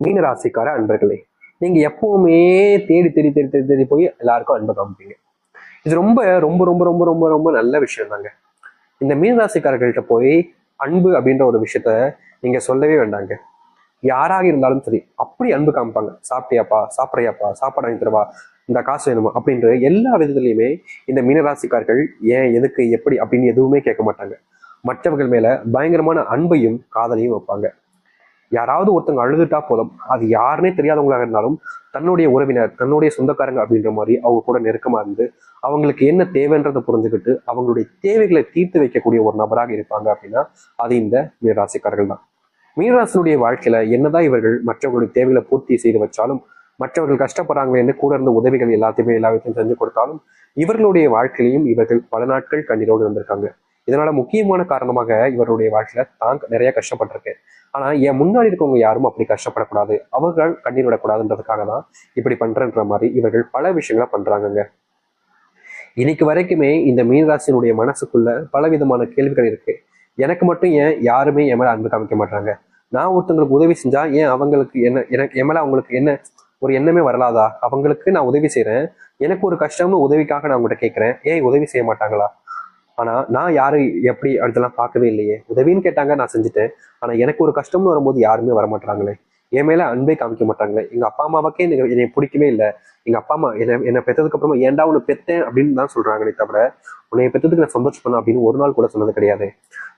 மீன ராசிக்கார அன்பர்களே நீங்க எப்பவுமே தேடி தேடி தேடி தேடி தேடி போய் எல்லாருக்கும் அன்பை காமிப்பீங்க இது ரொம்ப ரொம்ப ரொம்ப ரொம்ப ரொம்ப ரொம்ப நல்ல விஷயம் தாங்க இந்த மீன ராசிக்காரர்கள்ட்ட போய் அன்பு அப்படின்ற ஒரு விஷயத்த நீங்க சொல்லவே வேண்டாங்க. யாராக இருந்தாலும் சரி அப்படி அன்பு காமிப்பாங்க. சாப்பிட்டியாப்பா சாப்பிட்றியாப்பா சாப்பாடு வாங்கி தருவா இந்த காசு வேணுமா அப்படின்ற எல்லா விதத்துலையுமே இந்த மீனராசிக்கார்கள் ஏன் எதுக்கு எப்படி அப்படின்னு எதுவுமே கேட்க மாட்டாங்க. மற்றவர்கள் மேல பயங்கரமான அன்பையும் காதலையும் வைப்பாங்க. யாராவது ஒருத்தவங்க அழுதுட்டா போதும். அது யாருன்னே தெரியாதவங்களாக இருந்தாலும் தன்னுடைய உறவினர் தன்னுடைய சொந்தக்காரங்க அப்படின்ற மாதிரி அவங்க கூட நெருக்கமா இருந்து அவங்களுக்கு என்ன தேவைன்றதை புரிஞ்சுக்கிட்டு அவங்களுடைய தேவைகளை தீர்த்து வைக்கக்கூடிய ஒரு நபராக இருப்பாங்க அப்படின்னா அது இந்த மீனராசிக்காரர்கள் தான். மீனராசினுடைய வாழ்க்கையில என்னதான் இவர்கள் மற்றவர்களுடைய தேவைகளை பூர்த்தி செய்து வச்சாலும் மற்றவர்கள் கஷ்டப்படுறாங்களேன்னு கூட இருந்த உதவிகள் எல்லாத்தையுமே எல்லாத்தையும் செஞ்சு கொடுத்தாலும் இவர்களுடைய வாழ்க்கையிலையும் இவர்கள் பல நாட்கள் கண்ணீரோடு இருந்திருக்காங்க. இதனால முக்கியமான காரணமாக இவருடைய வாழ்க்கையில தான் நிறைய கஷ்டப்பட்டிருக்கு. ஆனா என் முன்னாடி இருக்கவங்க யாரும் அப்படி கஷ்டப்படக்கூடாது. அவர்கள் கண்ணீர் விடக்கூடாதுன்றதுக்காக தான் இப்படி பண்றன்ற மாதிரி இவர்கள் பல விஷயங்களை பண்றாங்கங்க. இன்னைக்கு வரைக்குமே இந்த மீனராசினுடைய மனசுக்குள்ள பல விதமான கேள்விகள் இருக்கு. எனக்கு மட்டும் ஏன் யாருமே என் மேல அன்பு காமிக்க மாட்டாங்க நான் ஒருத்தங்களுக்கு உதவி செஞ்சா ஏன் அவங்களுக்கு என்ன எனக்கு என் மேல அவங்களுக்கு என்ன ஒரு எண்ணமே வரலாதா? அவங்களுக்கு நான் உதவி செய்யறேன் எனக்கு ஒரு கஷ்டம்னு உதவிக்காக நான் உங்கள்கிட்ட கேட்கறேன். ஏன் உதவி செய்ய மாட்டாங்களா? ஆனா நான் யாரு எப்படி அடுத்தெல்லாம் பார்க்கவே இல்லையே? உதவின்னு கேட்டாங்க நான் செஞ்சுட்டேன். ஆனா எனக்கு ஒரு கஷ்டம்னு வரும்போது யாருமே வரமாட்டாங்களே என் மேல அன்பே காமிக்க மாட்டாங்களே? எங்க அப்பா அம்மாவுக்கே எனக்கு என்னை பிடிக்கவே இல்லை. எங்க அப்பா அம்மா என்ன என்னை பெற்றதுக்கு அப்புறமா ஏன்டா உன்னை பெத்தேன் அப்படின்னு தான் சொல்றாங்களே தவிர உன்னை பெற்றதுக்கு நான் சந்தோஷம் பண்ண அப்படின்னு ஒரு நாள் கூட சொன்னது கிடையாது.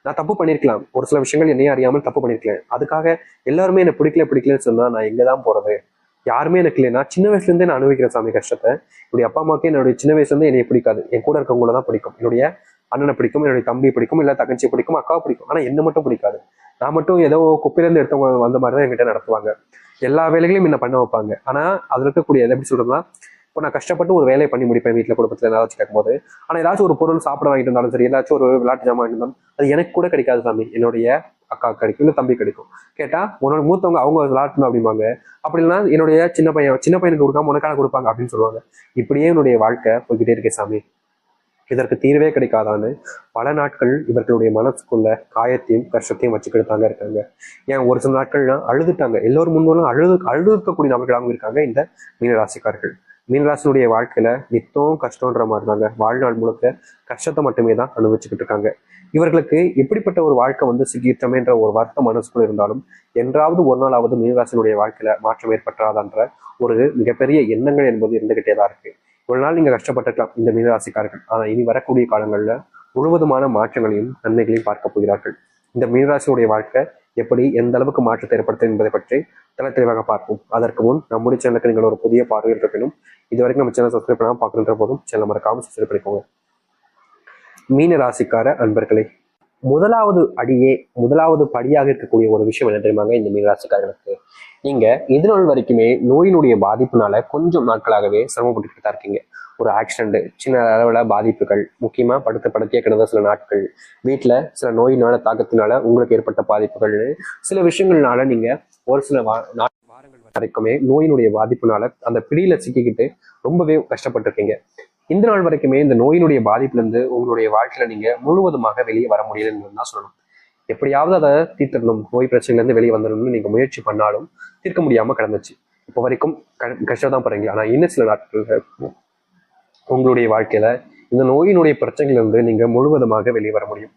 நான் தப்பு பண்ணிருக்கலாம். ஒரு சில விஷயங்கள் என்னையும் அறியாமல் தப்பு பண்ணிருக்கேன் அதுக்காக எல்லாருமே என்னை பிடிக்கல பிடிக்கலன்னு சொன்னா நான் எங்க தான் போறது? யாருமே எனக்கு இல்லைன்னா சின்ன வயசுல இருந்தே நான் அனுபவிக்கிறேன் சாமி கஷ்டத்தை. என்னுடைய அப்பா அம்மாவுக்கு என்னுடைய சின்ன வயசுல இருந்தே என்னை பிடிக்காது. என் கூட இருக்கவங்கள தான் பிடிக்கும். என்னுடைய அண்ணனை பிடிக்கும் என்னுடைய தம்பி பிடிக்கும் இல்லை தங்கச்சி பிடிக்கும் அக்காவை பிடிக்கும். ஆனால் என்ன மட்டும் பிடிக்காது. நான் மட்டும் ஏதோ குப்பையிலேருந்து எடுத்தவங்க வந்த மாதிரி தான் என்கிட்ட நடத்துவாங்க. எல்லா வேலைகளையும் என்ன பண்ண வைப்பாங்க. ஆனால் அதில் இருக்கக்கூடிய எதை எப்படி சொல்கிறதுனா இப்போ நான் கஷ்டப்பட்டு ஒரு வேலையை பண்ணி முடிப்பேன் வீட்டில் குடும்பத்தில் ஏதாச்சும் கேட்கும்போது. ஆனால் ஏதாச்சும் ஒரு பொருள் சாப்பிட வாங்கிட்டு இருந்தாலும் சரி ஏதாச்சும் ஒரு விளையாட்டு ஜாமான் வாங்கிட்டு இருந்தாலும் அது எனக்கு கூட கிடைக்காது சாமி. என்னுடைய அக்கா கிடைக்கும் இல்லை தம்பி கிடைக்கும். கேட்டால் உன்னோட மூத்தவங்க அவங்க விளாட்டணும் அப்படிம்பாங்க. அப்படி இல்லைன்னா என்னுடைய சின்ன பையன் சின்ன பையனுக்கு கொடுக்காம உனக்கான கொடுப்பாங்க அப்படின்னு சொல்லுவாங்க. இப்படியே என்னுடைய வாழ்க்கை போய்கிட்டே இருக்கேன் சாமி. இதற்கு தீர்வே கிடைக்காதான்னு பல நாட்கள் இவர்களுடைய மனசுக்குள்ள காயத்தையும் கஷ்டத்தையும் வச்சுக்கிட்டு தாங்க இருக்காங்க. ஏன் ஒரு சில நாட்கள்லாம் அழுதுட்டாங்க. எல்லோரும் முன்னோரும் அழுது அழுதுக்கக்கூடிய நபர்களாகவும் இருக்காங்க இந்த மீனராசிக்காரர்கள். மீனராசினுடைய வாழ்க்கையில நித்தம் கஷ்டன்ற மாதிரி தாங்க. வாழ்நாள் முழுக்க கஷ்டத்தை மட்டுமே தான் அனுபவிச்சுக்கிட்டு இருக்காங்க. இவர்களுக்கு எப்படிப்பட்ட ஒரு வாழ்க்கை வந்து சிக்கிட்டமேன்ற ஒரு வருத்தம் மனசுக்குள்ள இருந்தாலும் என்றாவது ஒரு நாளாவது மீனராசினுடைய வாழ்க்கையில மாற்றம் ஏற்பட்டாதான்ற ஒரு மிகப்பெரிய எண்ணங்கள் என்பது இருந்துகிட்டே தான் இருக்கு. ஒரு நாள் நீங்க கஷ்டப்பட்டிருக்கலாம் இந்த மீனராசிக்காரர்கள். ஆனா இனி வரக்கூடிய காலங்கள்ல முழுவதுமான மாற்றங்களையும் நன்மைகளையும் பார்க்க போகிறார்கள். இந்த மீனராசியுடைய வாழ்க்கை எப்படி எந்த அளவுக்கு மாற்றத்தை ஏற்படுத்தும் என்பதை பற்றி தல தெளிவாக பார்ப்போம். அதற்கு முன் நம்முடைய சேனலுக்கு நீங்கள் ஒரு புதிய பார்வையில் இருப்பினும் இது வரைக்கும் நம்ம சேனல் சப்ஸ்கிரைப் பண்ணாமல் பார்க்குற போதும் சேனல் மறக்காம சப்ஸ்கிரைப் பண்ணிக்கோங்க. மீன ராசிக்கார அன்பர்களே முதலாவது அடியே முதலாவது படியாக இருக்கக்கூடிய ஒரு விஷயம் என்ன தெரியுமாங்க? இந்த மீனராசிக்காரர்களுக்கு. நீங்க இது நாள் வரைக்குமே நோயினுடைய பாதிப்புனால கொஞ்சம் நாட்களாகவே சிரமப்பட்டு தான் இருக்கீங்க. ஒரு ஆக்சிடென்ட் சின்ன அளவில் பாதிப்புகள் முக்கியமா படுத்த படுத்தியே கிடந்த சில நாட்கள் வீட்டில் சில நோயினால தாக்கத்தினால உங்களுக்கு ஏற்பட்ட பாதிப்புகள்னு சில விஷயங்கள்னால நீங்க ஒரு சில வா வாரங்கள் வரைக்குமே நோயினுடைய பாதிப்புனால அந்த பிடியில சிக்கிக்கிட்டு ரொம்பவே கஷ்டப்பட்டிருக்கீங்க. இந்த நாள் வரைக்குமே இந்த நோயினுடைய பாதிப்புல இருந்து உங்களுடைய வாழ்க்கையில நீங்க முழுவதுமாக வெளியே வர முடியலன்னு தான் சொல்லணும். எப்படியாவது அதை தீர்த்திடணும். நோய் பிரச்சனையிலேருந்து வெளியே வந்துடணும்னு நீங்க முயற்சி பண்ணாலும் தீர்க்க முடியாம கிடந்துச்சு. இப்போ வரைக்கும் க- கஷ்டம் தான் படுறீங்க ஆனால் இன்னும் சில நாட்களில் உங்களுடைய வாழ்க்கையில இந்த நோயினுடைய பிரச்சனையிலிருந்து இருந்து நீங்க முழுவதுமாக வெளியே வர முடியும்.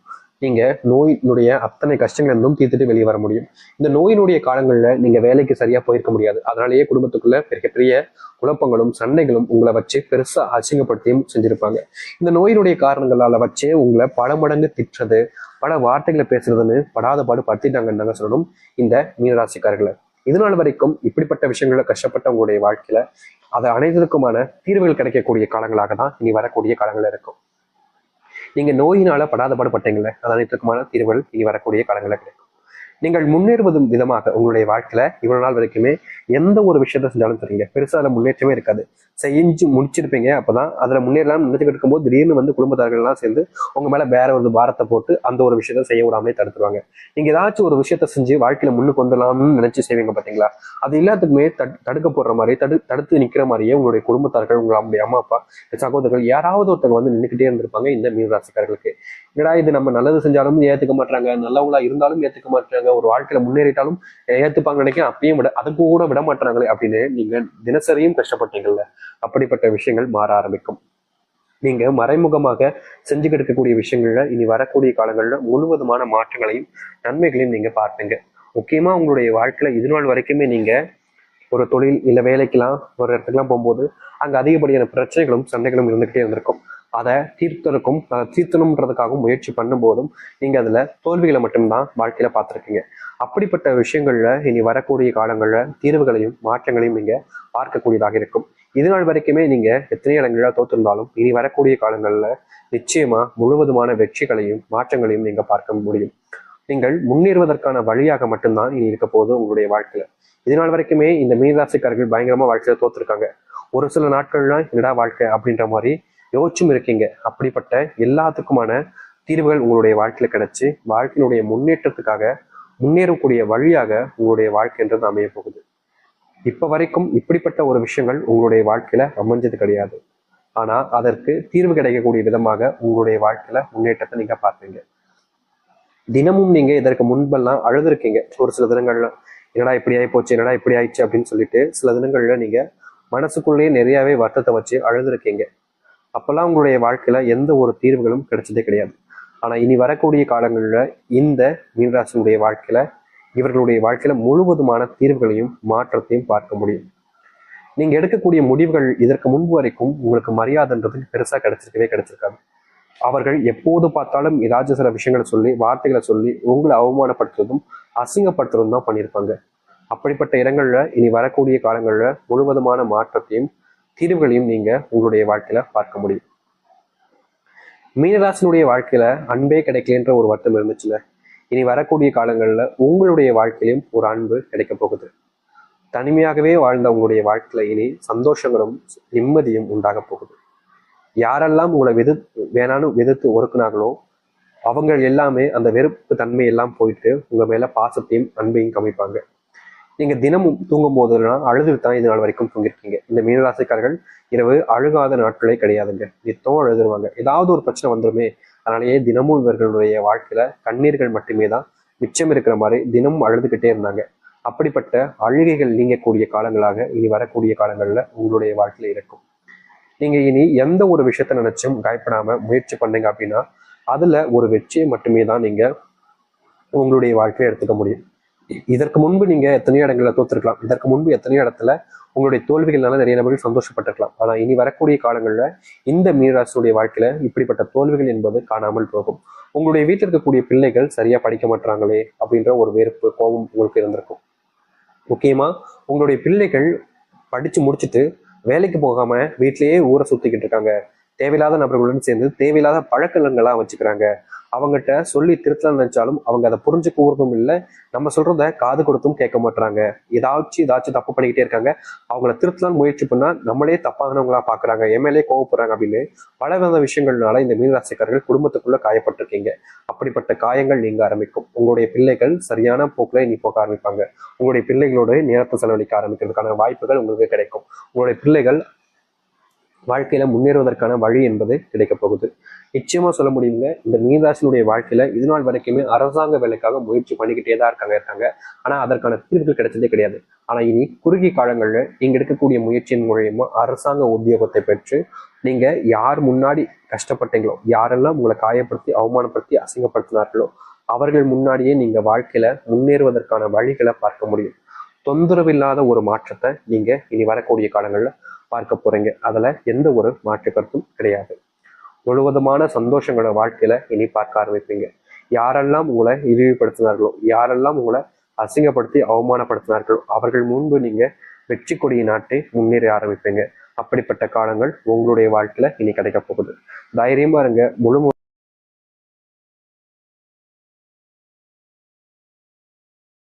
நீங்கள் நோயினுடைய அத்தனை கஷ்டங்கள் இருந்தும் தீர்த்துட்டு வெளியே வர முடியும். இந்த நோயினுடைய காலங்களில் நீங்கள் வேலைக்கு சரியாக போயிருக்க முடியாது. அதனாலேயே குடும்பத்துக்குள்ள பெரிய குழப்பங்களும் சண்டைகளும் உங்களை வச்சு பெருசாக அசிங்கப்படுத்தியும் செஞ்சுருப்பாங்க. இந்த நோயினுடைய காரணங்களால் வச்சே உங்களை பல மடங்கு திட்டுறது பல வார்த்தைகளை பேசுறதுன்னு படாத பாடு படுத்திட்டாங்கன்னு தாங்க சொல்லணும் இந்த மீனராசிக்காரர்களை. இது நாள் வரைக்கும் இப்படிப்பட்ட விஷயங்களில் கஷ்டப்பட்ட உங்களுடைய வாழ்க்கையில அது அனைத்துக்குமான தீர்வுகள் கிடைக்கக்கூடிய காலங்களாக தான் இனி வரக்கூடிய காலங்கள் இருக்கும். நீங்க நோயினால படாத பாடுபட்டீங்களே அது அனைத்துக்குமான தீர்வுகள் இனி வரக்கூடிய காலங்களில் கிடைக்கும். நீங்கள் முன்னேறுவதும் விதமாக உங்களுடைய வாழ்க்கையில இவ்வளவு நாள் வரைக்குமே எந்த ஒரு விஷயத்த செஞ்சாலும் சரிங்க. பெருசா அதுல முன்னேற்றமே இருக்காது. செஞ்சு முடிச்சிருப்பீங்க அப்பதான் அதுல முன்னேறலாம் நினைச்சுக்கிட்டு இருக்கும்போது திடீர்னு வந்து குடும்பத்தார்கள் எல்லாம் சேர்ந்து உங்க மேல வேற ஒரு பாரத்தை போட்டு அந்த ஒரு விஷயத்த செய்ய விடாமலே தடுத்துருவாங்க. நீங்க ஏதாச்சும் ஒரு விஷயத்த செஞ்சு வாழ்க்கையில முன்னுக்கு வந்துடலாம்னு நினைச்சு செய்வீங்க பாத்தீங்களா? அது எல்லாத்துக்குமே தடுக்க போடுற மாதிரி தடு தடுத்து நிக்கிற மாதிரியே உங்களுடைய குடும்பத்தார்கள் உங்களுடைய அம்மா அப்பா சகோதரர்கள் யாராவது ஒருத்தவங்க வந்து நின்றுக்கிட்டே இருந்திருப்பாங்க இந்த மீனராசிக்காரர்களுக்கு. என்னடா இது நம்ம நல்லது செஞ்சாலும் ஏத்துக்க மாட்டாங்க நல்லவங்களா இருந்தாலும் ஏத்துக்க மாட்டாங்க ஒரு வாழ்க்கையில முன்னேறிட்டாலும் ஏத்துப்பாங்க நினைக்க அப்பயும் விட அது கூட விட மாட்டாங்களே அப்படின்னு நீங்க தினசரியும் கஷ்டப்பட்டீங்கல்ல. அப்படிப்பட்ட விஷயங்கள் மாற ஆரம்பிக்கும். நீங்க மறைமுகமாக செஞ்சுக்கிட்டு இருக்கக்கூடிய விஷயங்கள்ல இனி வரக்கூடிய காலங்கள்ல முழுவதுமான மாற்றங்களையும் நன்மைகளையும் நீங்க பார்ப்பீங்க. முக்கியமா உங்களுடைய வாழ்க்கையில இது நாள் வரைக்குமே நீங்க ஒரு தொழில் இல்ல வேலைக்கெல்லாம் ஒரு இடத்துக்குலாம் போகும்போது அங்க அதிகப்படியான பிரச்சனைகளும் சண்டைகளும் இருந்துகிட்டே இருந்திருக்கும். அதை தீர்த்தருக்கும் அதை தீர்த்தணுன்றதுக்காகவும் முயற்சி பண்ணும்போதும் நீங்க அதுல தோல்விகளை மட்டும்தான் வாழ்க்கையில பார்த்துருக்கீங்க. அப்படிப்பட்ட விஷயங்கள்ல இனி வரக்கூடிய காலங்களில் தீர்வுகளையும் மாற்றங்களையும் நீங்க பார்க்கக்கூடியதாக இருக்கும். இது நாள் வரைக்குமே நீங்க எத்தனை இடங்களில் தோற்றிருந்தாலும் இனி வரக்கூடிய காலங்களில் நிச்சயமா முழுவதுமான வெற்றிகளையும் மாற்றங்களையும் நீங்க பார்க்க முடியும். நீங்கள் முன்னேறுவதற்கான வழியாக மட்டும்தான் இனி இருக்க போகுது உங்களுடைய வாழ்க்கையில. இது நாள் வரைக்குமே இந்த மீனராசிக்காரர்கள் பயங்கரமா வாழ்க்கையில தோத்துருக்காங்க. ஒரு சில நாட்கள்லாம் என்னடா வாழ்க்கை அப்படின்ற மாதிரி யோசிச்சும் இருக்கீங்க. அப்படிப்பட்ட எல்லாத்துக்குமான தீர்வுகள் உங்களுடைய வாழ்க்கையில கிடைச்சு வாழ்க்கையினுடைய முன்னேற்றத்துக்காக முன்னேறக்கூடிய வழியாக உங்களுடைய வாழ்க்கைன்றது அமைய போகுது. இப்ப வரைக்கும் இப்படிப்பட்ட ஒரு விஷயங்கள் உங்களுடைய வாழ்க்கையில அமைஞ்சது கிடையாது. ஆனா அதற்கு தீர்வு கிடைக்கக்கூடிய விதமாக உங்களுடைய வாழ்க்கையில முன்னேற்றத்தை நீங்க பார்ப்பீங்க. தினமும் நீங்க இதற்கு முன்பெல்லாம் அழுதுருக்கீங்க. ஒரு சில தினங்கள்ல என்னடா இப்படி ஆகி போச்சு என்னடா இப்படி ஆயிடுச்சு? அப்படின்னு சொல்லிட்டு சில தினங்கள்ல நீங்க மனசுக்குள்ளேயே நிறையவே வருத்தத்தை வச்சு அழுதுருக்கீங்க. அப்பெல்லாம் உங்களுடைய வாழ்க்கையில எந்த ஒரு தீர்வுகளும் கிடைச்சதே கிடையாது. ஆனா இனி வரக்கூடிய காலங்களில் இந்த மீனராசினுடைய வாழ்க்கையில இவர்களுடைய வாழ்க்கையில முழுவதுமான தீர்வுகளையும் மாற்றத்தையும் பார்க்க முடியும். நீங்க எடுக்கக்கூடிய முடிவுகள் இதற்கு முன்பு வரைக்கும் உங்களுக்கு மரியாதைன்றது பெருசா கிடைச்சிருக்கவே கிடைச்சிருக்காது. அவர்கள் எப்போது பார்த்தாலும் ஏதாச்சும் சில விஷயங்களை சொல்லி வார்த்தைகளை சொல்லி உங்களை அவமானப்படுத்துறதும் அசிங்கப்படுத்துறதும் தான் பண்ணியிருப்பாங்க. அப்படிப்பட்ட இடங்கள்ல இனி வரக்கூடிய காலங்களில் முழுவதுமான மாற்றத்தையும் தீர்வுகளையும் நீங்க உங்களுடைய வாழ்க்கையில பார்க்க முடியும். மீனராசினுடைய வாழ்க்கையில அன்பே கிடைக்கலன்ற ஒரு வருத்தம் இருந்துச்சுல. இனி வரக்கூடிய காலங்கள்ல உங்களுடைய வாழ்க்கையிலும் ஒரு அன்பு கிடைக்க போகுது. தனிமையாகவே வாழ்ந்த உங்களுடைய வாழ்க்கையில இனி சந்தோஷங்களும் நிம்மதியும் உண்டாக போகுது. யாரெல்லாம் உங்களை வெது வேணான்னு வெதுத்து ஒறுக்குனாங்களோ அவங்க எல்லாமே அந்த வெறுப்பு தன்மை எல்லாம் போயிட்டு உங்க மேல பாசத்தையும் அன்பையும் கமிப்பாங்க நீங்கள் தினமும் தூங்கும் போதெல்லாம் அழுதுட்டு தான் இது நாள் வரைக்கும் தூங்கியிருக்கீங்க இந்த மீனராசிக்காரர்கள் இரவு அழுகாத நாட்களே கிடையாதுங்க. நித்தம் அழுதுருவாங்க. ஏதாவது ஒரு பிரச்சனை வந்துருமே அதனாலேயே தினமும் இவர்களுடைய வாழ்க்கையில கண்ணீர்கள் மட்டுமே தான் மிச்சம் இருக்கிற மாதிரி தினமும் அழுதுகிட்டே இருந்தாங்க. அப்படிப்பட்ட அழுகைகள் நீங்கக்கூடிய காலங்களாக இனி வரக்கூடிய காலங்கள்ல உங்களுடைய வாழ்க்கையில இருக்கும். நீங்க இனி எந்த ஒரு விஷயத்த நினைச்சும் பயப்படாம முயற்சி பண்ணீங்க அப்படின்னா அதுல ஒரு வெற்றியை மட்டுமே தான் நீங்க உங்களுடைய வாழ்க்கையை எடுத்துக்க முடியும். இதற்கு முன்பு நீங்க எத்தனையோ இடங்களில் தோத்துருக்கலாம். இதற்கு முன்பு எத்தனையோ இடத்துல உங்களுடைய தோல்விகள்னால நிறைய நபர்கள் சந்தோஷப்பட்டிருக்கலாம். ஆனா இனி வரக்கூடிய காலங்களில் இந்த மீனராசினுடைய வாழ்க்கையில இப்படிப்பட்ட தோல்விகள் என்பது காணாமல் போகும். உங்களுடைய வீட்டில் இருக்கக்கூடிய பிள்ளைகள் சரியா படிக்க மாட்டாங்களே அப்படின்ற ஒரு வெறுப்பு கோபம் உங்களுக்கு இருந்திருக்கும். முக்கியமா உங்களுடைய பிள்ளைகள் படிச்சு முடிச்சுட்டு வேலைக்கு போகாம வீட்டிலேயே ஊரை சுத்திக்கிட்டு இருக்காங்க. தேவையில்லாத நபர்களுடன் சேர்ந்து தேவையில்லாத பழக்கங்கள்லாம் வச்சுக்கிறாங்க. அவங்ககிட்ட சொல்லி திருத்தலாம் நினைச்சாலும் அவங்க அதை புரிஞ்சுக்க கூறதும் இல்லை. நம்ம சொல்றத காது கொடுத்தும் கேட்க மாட்டாங்க ஏதாச்சும் ஏதாச்சும் தப்பு பண்ணிக்கிட்டே இருக்காங்க. அவங்கள திருத்தலாம் முயற்சி பண்ணா நம்மளே தப்பானவங்களா பாக்குறாங்க. எம்எல்ஏ கோவப்படுறாங்க அப்படின்னு பல வித விஷயங்கள்னால இந்த மீனராசிக்காரர்கள் குடும்பத்துக்குள்ள காயப்பட்டிருக்கீங்க. அப்படிப்பட்ட காயங்கள் நீங்க ஆரம்பிக்கும். உங்களுடைய பிள்ளைகள் சரியான போக்குல நீ போக ஆரம்பிப்பாங்க. உங்களுடைய பிள்ளைகளோட நேரத்தை செலவழிக்க ஆரம்பிக்கிறதுக்கான வாய்ப்புகள் உங்களுக்கு கிடைக்கும். உங்களுடைய பிள்ளைகள் வாழ்க்கையில முன்னேறுவதற்கான வழி என்பது கிடைக்கப் போகுது. நிச்சயமா சொல்ல முடியுங்க இந்த மீனராசினுடைய வாழ்க்கையில இது நாள் வரைக்குமே அரசாங்க வேலைக்காக முயற்சி பண்ணிக்கிட்டே தான் இருக்காங்க இருக்காங்க. ஆனா அதற்கான தீர்வுகள் கிடைச்சதே கிடையாது. ஆனா இனி குறுகிய காலங்கள்ல நீங்க எடுக்கக்கூடிய முயற்சியின் மூலியமா அரசாங்க உத்தியோகத்தை பெற்று நீங்க யார் முன்னாடி கஷ்டப்பட்டீங்களோ யாரெல்லாம் உங்களை காயப்படுத்தி அவமானப்படுத்தி அசிங்கப்படுத்தினார்களோ அவர்கள் முன்னாடியே நீங்க வாழ்க்கையில முன்னேறுவதற்கான வழிகளை பார்க்க முடியும். தொந்தரவு இல்லாத ஒரு மாற்றத்தை நீங்க இனி வரக்கூடிய காலங்கள்ல பார்க்க போறீங்க. அதுல எந்த ஒரு மாற்று கருத்தும் கிடையாது. முழுவதுமான சந்தோஷங்களோட வாழ்க்கையில இனி பார்க்க ஆரம்பிப்பீங்க. யாரெல்லாம் உங்களை இழிவுபடுத்தினார்களோ யாரெல்லாம் உங்களை அசிங்கப்படுத்தி அவமானப்படுத்தினார்களோ அவர்கள் முன்பு நீங்க வெற்றி கொடியை நாட்டை முன்னேற ஆரம்பிப்பீங்க. அப்படிப்பட்ட காலங்கள் உங்களுடைய வாழ்க்கையில இனி கிடைக்க போகுது. தைரியமா இருங்க. முழு